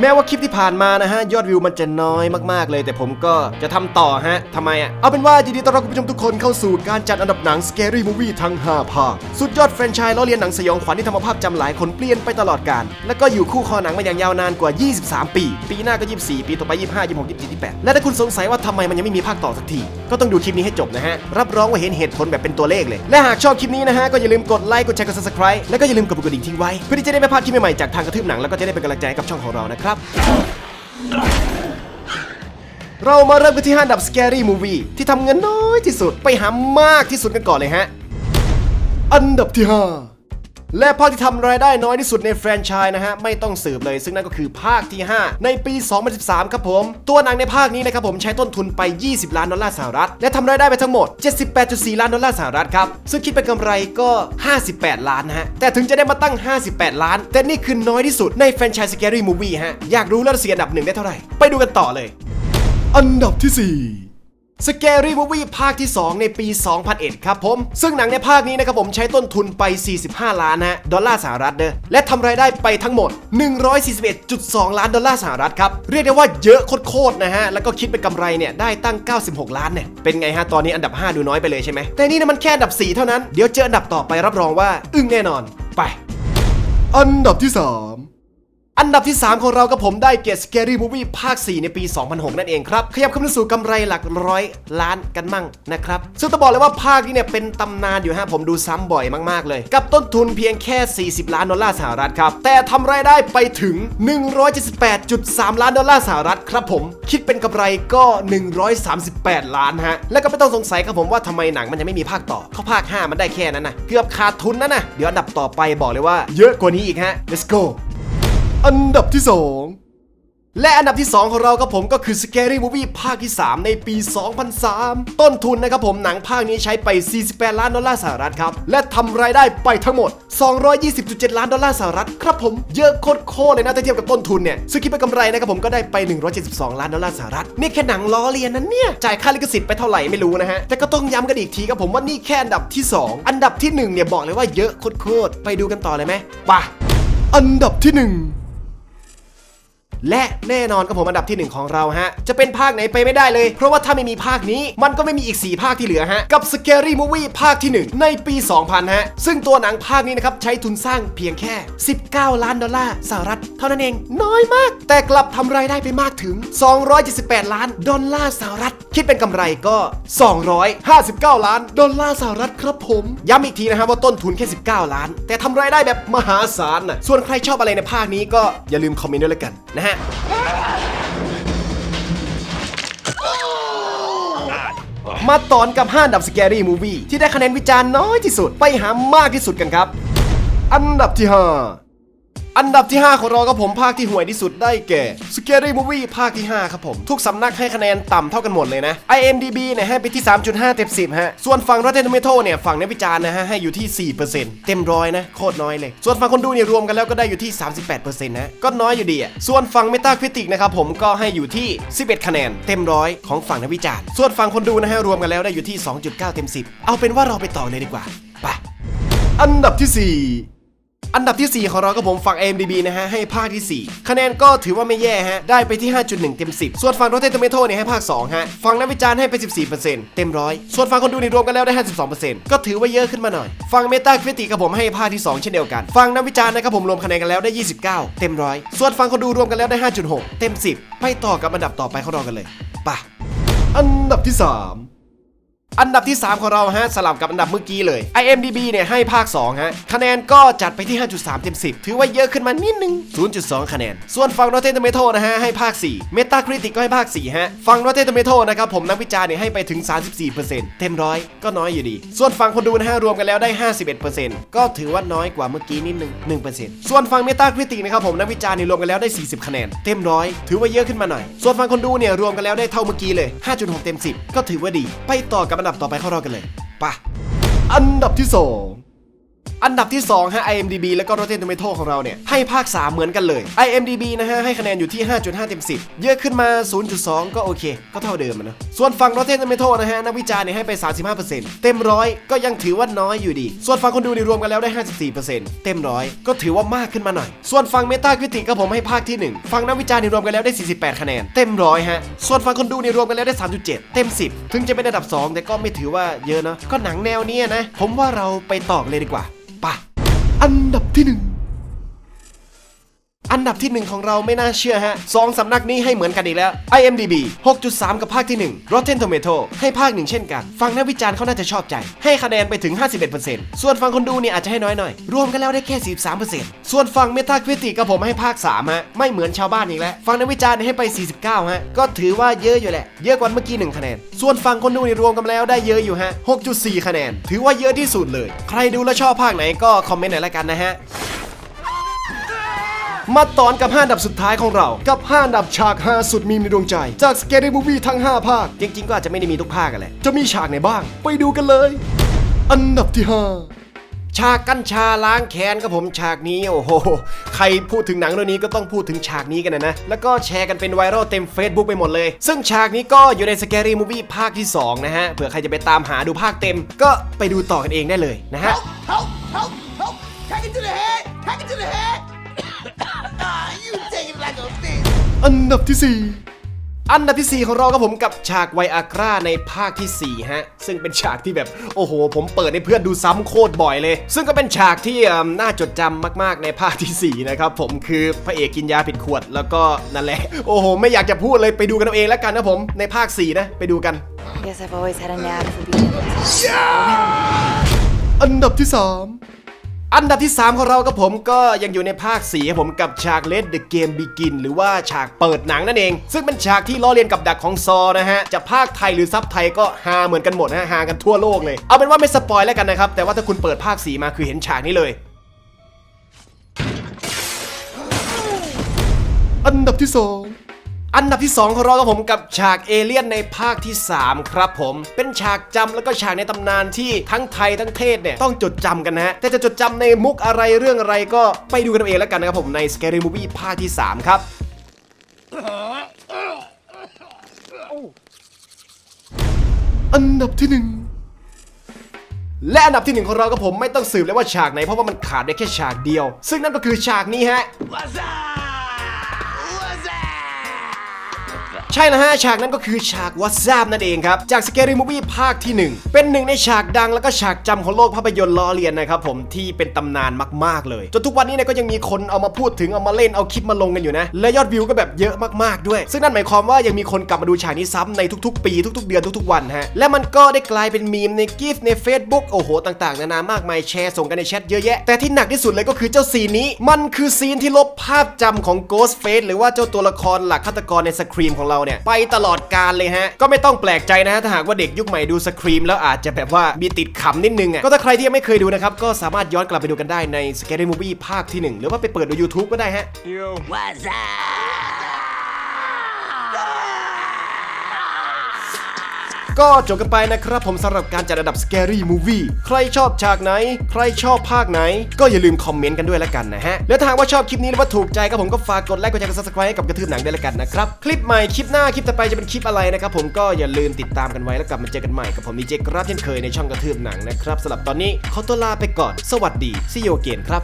แม้ว่าคลิปที่ผ่านมานะฮะ ยอดวิวมันจะน้อยมากๆเลย แต่ผมก็จะทำต่อฮะทำไมอะ เอาเป็นว่ายินดีต้อนรับคุณผู้ชมทุกคนเข้าสู่การจัดอันดับหนัง Scary Movie ทั้ง 5 ภาค สุดยอดแฟรนไชส์ล้อเลียนหนังสยองขวัญที่ทำมาภาพจำหลายคนเปลี่ยนไปตลอดกาลแล้วก็อยู่คู่คอหนังมาอย่างยาวนานกว่า 23 ปี ปีหน้าก็ 24 ปีต่อไป 25 26 27 28 และถ้าคุณสงสัยว่าทำไมมันยังไม่มีภาคต่อสักทีก็ต้องดูคลิปนี้ให้จบนะฮะรับรองว่าเห็นเหตุผลแบบเป็นตัวเลขเลย และหากชอบคลิปนี้นะฮะก็อย่าลืมกดไลค์กดแชร์กด subscribe แล้วก็อย่าลืมกดกระดิ่งทิ้งไว้เพื่อที่จะได้ไม่พลาดคลิปใหม่ๆจากทางกระทืบหนังแล้วก็จะได้เป็นกำลังใจกับช่องของเรานะครับเรามาเริ่มกันที่ห้าดับ Scary Movie ที่ทำเงินน้อยที่สุดไปหามากที่สุดกันก่อนเลยฮะ อันดับที่ 5 และภาคที่ทำรายได้น้อยที่สุดในแฟรนไชส์นะฮะ ไม่ต้องสืบเลย ซึ่งนั่นก็คือภาคที่ 5 ในปี 2013 ครับผม ตัวหนังในภาคนี้นะครับผมใช้ต้นทุนไป 20 ล้านดอลลาร์สหรัฐ และทำรายได้ไปทั้งหมด 78.4 ล้านดอลลาร์สหรัฐครับ ซึ่งคิดเป็นกำไรก็ 58 ล้านนะฮะ แต่ถึงจะได้มาตั้ง 58 ล้าน แต่นี่คือน้อยที่สุดในแฟรนไชส์ Scary Movie ฮะอยากรู้แล้วเสียอันดับหนึ่งได้เท่าไหร่ไปดูกันต่อเลย อันดับที่ 4 Scary Movie ภาคที่ 2 ในปี 2001 ครับผม ซึ่งหนังในภาคนี้นะครับผมใช้ต้นทุนไป 45 ล้านนะดอลลาร์สหรัฐเด้อและทำรายได้ไปทั้งหมด 141.2 ล้านดอลลาร์สหรัฐครับ เรียกได้ว่าเยอะโคตรๆนะฮะ แล้วก็คิดเป็นกำไรเนี่ยได้ตั้ง 96 ล้านเนี่ย เป็นไงฮะ ตอนนี้อันดับ 5 ดูน้อยไปเลยใช่ไหม แต่นี่นะมันแค่อันดับ 4 เท่านั้น เดี๋ยวเจออันดับต่อไปรับรองว่า อึ้งแน่นอน ไป อันดับที่ 3 อันดับที่ 3 ของเรากับผมได้เกียรติ Scary Movie ภาค 4 ในปี 2006 นั่นเองครับ ขยับขึ้นสู่กำไรหลักร้อยล้านกันมั่งนะครับ ซึ่งต้องบอกเลยว่าภาคนี้เนี่ยเป็นตำนานอยู่ฮะผมดูซ้ำบ่อยมากๆเลย กับต้นทุนเพียงแค่ 40 ล้านดอลลาร์สหรัฐครับ แต่ทำรายได้ไปถึง 178.3 ล้านดอลลาร์สหรัฐครับผม คิดเป็นกำไรก็ 138 ล้านฮะ และก็ไม่ต้องสงสัยครับผมว่าทำไมหนังมันยังไม่มีภาคต่อเขาภาค 5 มันได้แค่นั้นนะเกือบขาดทุนนะนะเดี๋ยวอันดับต่อไปบอกเลยว่า เยอะกว่านี้อีกฮะ let's go อันดับที่ 2 และอันดับที่ 2 ของเราครับผมก็คือ Scary Movie ภาคที่ 3 ในปี 2003 ต้นทุนนะครับผมหนังภาคนี้ใช้ไป 48 ล้านดอลลาร์สหรัฐครับ และทำรายได้ไปทั้งหมด 220.7 ล้านดอลลาร์สหรัฐครับผมเยอะโคตรๆเลยนะถ้าเทียบกับต้นทุนเนี่ยซึ่งคิดเป็นกำไรนะครับผมก็ได้ไป 172 ล้านดอลลาร์สหรัฐนี่แค่หนังล้อเลียนนั้นเนี่ยจ่ายค่าลิขสิทธิ์ไปเท่าไหร่ไม่รู้นะฮะแต่ก็ต้องย้ำกันอีกทีครับผมว่านี่แค่อันดับที่ 2 อันดับที่หนึ่งเนี่ยบอกเลยว่าเยอะโคตรๆไปดูกันต่อเลยไหมไปอันดับที่หนึ่ง และแน่นอนกับผมอันดับทีหนึ่1 ของเราฮะ จะเป็นภาคไหนไปไม่ได้เลย เพราะว่าถ้าไม่มีภาคนี้มันก็ไม่มีอีก 4 ภาคที่เหลือฮะ กับ Scary Movie ภาคที่ 1 ในปี 2000 ฮะ ซึ่งตัวหนังภาคนี้นะครับ ใช้ทุนสร้างเพียงแค่ 19 ล้านดอลลาร์สหรัฐเท่านั้นเองน้อยมาก แต่กลับทำรายได้ไปมากถึง 278 ล้านดอลลาร์สหรัฐ คิดเป็นกำไรก็ 259 ล้านดอลลาร์สหรัฐครับผม ย้ำอีกทีนะฮะว่าต้นทุนแค่ 19 ล้าน แต่ทำรายได้แบบมหาศาลนะส่วนใครชอบอะไรในภาคนี้ก็อย่าลืมคอมเมนต์ด้วยละกันนะฮะมาตอนกับ 5 อันดับสแกรี่มูวี่ที่ได้คะแนนวิจารณ์น้อยที่สุดไปหามากที่สุดกันครับ อันดับที่ 5 อันดับที่ 5 ของเราก็ผมภาคที่ห่วยที่สุดได้แก่ Scary Movie ภาคที่ 5 ครับผม ทุกสำนักให้คะแนนต่ำเท่ากันหมดเลยนะ IMDb เนี่ยให้ไปที่ 3.5 เต็ม 10 ฮะ ส่วนฝั่ง Rotten Tomato เนี่ยฝั่งนักวิจารณ์นะฮะให้อยู่ที่ 4%เต็มร้อยนะโคตรน้อยเลย ส่วนฝั่งคนดูเนี่ยรวมกันแล้วก็ได้อยู่ที่ 38%นะก็น้อยอยู่ดีอะส่วนฝั่ง Metacritic นะครับผมก็ให้อยู่ที่ 11 คะแนน เต็มร้อยของฝั่งนักวิจารณ์ส่วนฝั่งคนดูนะฮะรวมกันแล้วได้อยู่ที่ 2.9 เต็ม 10 เอาเป็นว่าเราไปต่อเลยดีกว่าไปอันดับที่ 4 อันดับที่ 4 ของเราก็ผมฝั่ง AMDB นะฮะให้ภาคที่ 4 คะแนนก็ถือว่าไม่แย่ฮะได้ไปที่ 5.1 เต็ม 10 ส่วนฝั่ง Rotten Tomato เนี่ยให้ภาค2ฮะฝั่งนักวิจารณ์ให้ไป 14%เต็มร้อยส่วนฝั่งคนดูนี่รวมกันแล้วได้ 52%ก็ถือว่าเยอะขึ้นมาหน่อยฝั่ง Metacritic กับผมให้ภาคที่ 2 เช่นเดียวกันฝั่งนักวิจารณ์นะครับผมรวมคะแนนกันแล้วได้ 29 เต็มร้อยส่วนฝั่งคนดูรวมกันแล้วได้ 5.6 เต็ม 10 ไปต่อกับอันดับต่อไปของเรากันเลยไปอันดับที่ 3 อันดับที่ 3 ของเราฮะสลับกับอันดับเมื่อกี้เลย IMDB เนี่ยให้ภาค2ฮะคะแนนก็จัดไปที่ 5.3 เต็ม 10 ถือว่าเยอะขึ้นมานิดนึง 0.2 คะแนน ส่วนฝั่ง Rotten Tomato นะฮะให้ภาค 4 Metacritic ก็ให้ภาค 4 ฮะ ฝั่ง Rotten Tomato นะครับผมนักวิจารณ์เนี่ยให้ไปถึง 34%เต็มร้อยก็น้อยอยู่ดี ส่วนฝั่งคนดูนะฮะรวมกันแล้วได้ 51%ก็ถือว่าน้อยกว่าเมื่อกี้นิดนึง 1%ส่วนฝั่ง Metacritic นะครับผมนักวิจารณ์เนี่ยรวมกันแล้วได้ 40 คะแนนเต็มร้อยถือว่าเยอะขึ้นมาหน่อยส่วนฝั่งคนดูเนี่ยรวมกันแล้วได้เท่าเมื่อกี้เลย 5.6 เต็ม 10 ก็ถือว่าดี ไปต่อกับอันดับต่อไปเข้ารอบกันเลยปะอันดับที่สอง อันดับที่2ฮะ IMDB แล้วก็ Rotten Tomato ของเราเนี่ย ให้ภาค 3 เหมือนกันเลย IMDB นะฮะ ให้คะแนนอยู่ที่ 5.5 เต็ม 10 เยอะขึ้นมา 0.2 ก็โอเค ก็เท่าเดิมนะ ส่วนฝั่ง Rotten Tomato นะฮะ นักวิจารณ์เนี่ยให้ไป 35%เต็มร้อยก็ยังถือว่าน้อยอยู่ดี ส่วนฝั่งคนดูนี่รวมกันแล้วได้ 54%เต็มร้อยก็ถือว่ามากขึ้นมาหน่อย ส่วนฝั่ง Metacritic ก็ผมให้ภาคที่ 1 ฝั่งนักวิจารณ์นี่รวมกันแล้วได้ 48 คะแนน เต็มร้อยฮะ ส่วนฝั่งคนดูนี่รวมกันแล้วได้ 3.7 เต็ม 10 ถึงจะเป็นอันดับ 2 แต่ก็ไม่ถือว่าเยอะเนาะก็หนังแนวนี้นะผมว่าเราไปต่อกันเลยดีกว่า อันดับที่หนึ่ง อันดับที่หนึ่งของเราไม่น่าเชื่อฮะสองสำนักนี้ให้เหมือนกันอีกแล้ว IMDB 6.3 กับภาคที่ 1 Rotten Tomato ให้ภาคหนึ่งเช่นกัน ฟังนักวิจารณ์เขาน่าจะชอบใจ ให้คะแนนไปถึง 51%ส่วนฟังคนดูเนี่ยอาจจะให้น้อยหน่อย รวมกันแล้วได้แค่ 43%ส่วนฟัง Metacritic กับผมให้ภาค3ฮะไม่เหมือนชาวบ้านอีกแล้ว ฟังนักวิจารณ์เนี่ยให้ไป 49ฮะก็ถือว่าเยอะอยู่แหละ เยอะกว่าเมื่อกี้หนึ่งคะแนน ส่วนฟังคนดูนี่รวมกันแล้วได้เยอะอยู่ฮะ6.4 คะแนน ถือว่าเยอะที่สุดเลย ใครดูแล้วชอบภาคไหนก็คอมเมนต์หน่อยละกันนะฮะ มาตอนกับ 5 อันดับสุดท้ายของเรา กับ 5 อันดับฉาก5สุดมีมในดวงใจ จาก Scary Movie ทั้ง 5 ภาค จริงๆ ก็อาจจะไม่ได้มีทุกภาคกันแหละ จะมีฉากไหนบ้าง ไปดูกันเลย อันดับที่ 5ฉากกัญชาล้างแค้นครับผมฉากนี้โอ้โห ใครพูดถึงหนังเรื่องนี้ก็ต้องพูดถึงฉากนี้กันนะนะ แล้วก็แชร์กันเป็นไวรัลเต็ม Facebook ไปหมดเลย ซึ่งฉากนี้ก็อยู่ใน Scary Movie ภาคที่ 2 นะฮะ เผื่อใครจะไปตามหาดูภาคเต็ม ก็ไปดูต่อกันเองได้เลยนะฮะ Help! Help! Help! Hack it to the head! Hack it to the head! อันดับที่ 4 อันดับที่ 4 ของเราครับผมกับฉากไวอากราในภาคที่ 4 ฮะ ซึ่งเป็นฉากที่แบบ โอ้โห ผมเปิดให้เพื่อนดูซ้ำโคตรบ่อยเลย ซึ่งก็เป็นฉากที่เอิ่มน่าจดจำมาก ๆ ในภาคทีสี่ 4 นะครับผมคือพระเอกกินยาผิดขวดแล้วก็นั่นแหละ โอ้โห ไม่อยากจะพูดเลยไปดูกันเอาเองแล้วกันนะผมในภาค 4 นะ ไปดูกัน Guess I've always had a knack for being. อันดับที่ 3 อันดับที่ 3 ของเรากับผมก็ยังอยู่ในภาค4ครับผมกับฉาก Let the Game Begin หรือว่าฉากเปิดหนังนั่นเอง ซึ่งเป็นฉากที่ล้อเลียนกับดักของซอนะฮะ จะภาคไทยหรือซับไทยก็ฮาเหมือนกันหมดนะฮะฮากันทั่วโลกเลย เอาเป็นว่าไม่สปอยแล้วกันนะครับ แต่ว่าถ้าคุณเปิดภาค4มาคือเห็นฉากนี้เลยอันดับที่ 2 อันดับที่ 2 ของเรากับผมกับฉากเอเลี่ยนในภาคที่ 3 ครับผม เป็นฉากจำแล้วก็ฉากในตำนานที่ทั้งไทยทั้งเทศเนี่ย ต้องจดจำกันนะฮะ แต่จะจดจำในมุกอะไรเรื่องอะไรก็ไปดูกันเอาเองแล้วกันนะครับผมใน Scary Movie ภาคที่ 3 ครับอันดับที่1และอันดับที่หนึ่งของเรากับผมไม่ต้องสืบเลยว่าฉากไหนเพราะว่ามันขาดได้แค่ฉากเดียว ซึ่งนั่นก็คือฉากนี้ฮะ ใช่แล้วฮะฉากนั้นก็คือฉากวั s ซ p นั่นเองครับ จาก Scary Movie ภาคที่ 1 เป็นหนึ่งในฉากดังแล้วก็ฉากจำของโลกภาพยนตร์ล้อเลียนนะครับผมที่เป็นตำนานมาก ๆ เลย จนทุกวันนี้เนี่ยก็ยังมีคนเอามาพูดถึงเอามาเล่นเอาคลิปมาลงกันอยู่นะ และยอดวิวก็แบบเยอะมากๆด้วย ซึ่งนั่นหมายความว่ายังมีคนกลับมาดูฉากนี้ซ้ำในทุกๆ ปีทุก ๆ เดือนทุกๆวันฮะและมันก็ได้กลายเป็นมีมในกิฟต์ใน Facebook โอ้โหต่างๆนานามากมายแชร์ส่งกันในแชทเยอะแยะแต่ที่หนักที่สุดเลยก็คือเจ้าซีนนี้ มันคือซีนที่ลบภาพจำของ Ghost Face หรือว่าเจ้าตัวละครหลักฆาตกรในสครีมของเราเนี่ยไปตลอดการเลยฮะ ก็ไม่ต้องแปลกใจนะฮะถ้าหากว่าเด็กยุคใหม่ดูสครีมแล้วอาจจะแบบว่ามีติดขำนิดนึงอะก็ถ้าใครที่ยังไม่เคยดูนะครับก็สามารถย้อนกลับไปดูกันได้ใน Scary Movie ภาคที่ 1 หรือว่าไปเปิดดู YouTube ก็ได้ฮะ What's up? ก็จบกันไปนะครับผมสำหรับการจัดอันดับ Scary Movie ใครชอบฉากไหน ใครชอบภาคไหน ก็อย่าลืมคอมเมนต์กันด้วยละกันนะฮะ แล้วถ้าว่าชอบคลิปนี้หรือว่าถูกใจก็ผมก็ฝากกดไลค์กดแชร์กด subscribe ให้กับกระทืบหนังด้วยละกันนะครับ คลิปใหม่คลิปหน้าคลิปต่อไปจะเป็นคลิปอะไรนะครับผมก็อย่าลืมติดตามกันไว้แล้วกลับมาเจอกันใหม่กับผมดีเจกราฟเช่นเคยในช่องกระทืบหนังนะครับสำหรับตอนนี้ขอตัวลาไปก่อน สวัสดีซิโยเกนครับ